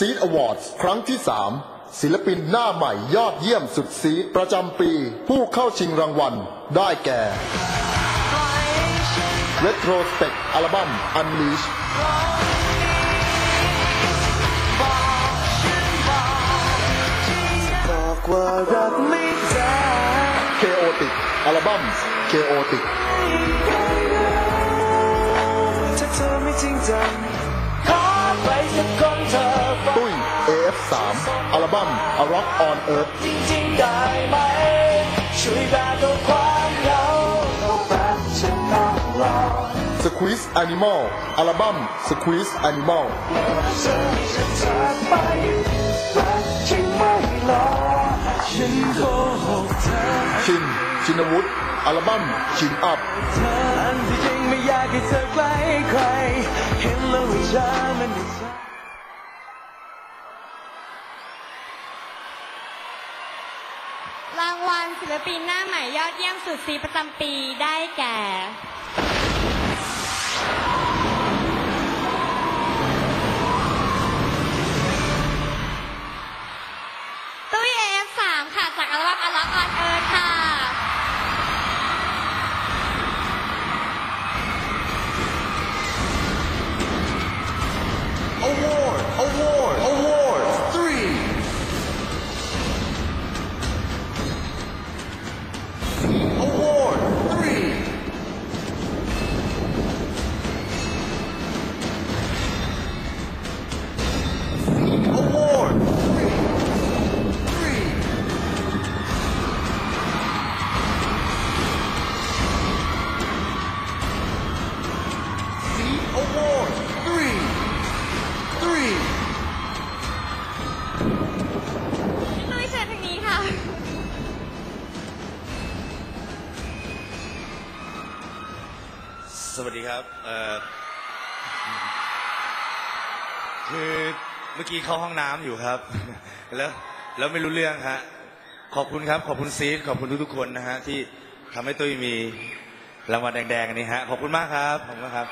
ซีดอวอร์ดครั้งที่ 3 ศิลปินหน้าใหม่ยอดเยี่ยมสุดซีดประจำปี ผู้เข้าชิงรางวัล ได้แก่ Retrospect อัลบั้ม Unleash Chaotic อัลบั้ม Chaotic ถ้าเธอไม่จริงจัง ตุ้ย AF3 อัลบั้ม A Rock on Earth จริงๆได้ไหม ช่วยแบกเอาความเหงาเอาแบบฉันนั่งรอ Squeeze Animal อัลบั้ม Squeeze Animal เธอจะจากไปรักจริงไม่รอฉันโกหกเธอชินชินวุฒิอัลบั้มชินอัพเธออันที่จริงไม่อยากให้เธอใกล้ใครเห็นแล้วว่าฉันมันไม่ใช่ รางวัลศิลปินหน้าใหม่ยอดเยี่ยมสุดซีประจำปีได้แก่ สวัสดีครับคือเมื่อกี้เข้าห้องน้ำอยู่ครับ แล้วแล้วไม่รู้เรื่องฮะขอบคุณครับ ขอบคุณซีดขอบคุณทุกๆคนนะฮะที่ทำให้ตุ้ยมีรางวัลแดงๆอันนี้ฮะขอบคุณมากครับขอบคุณมากครับ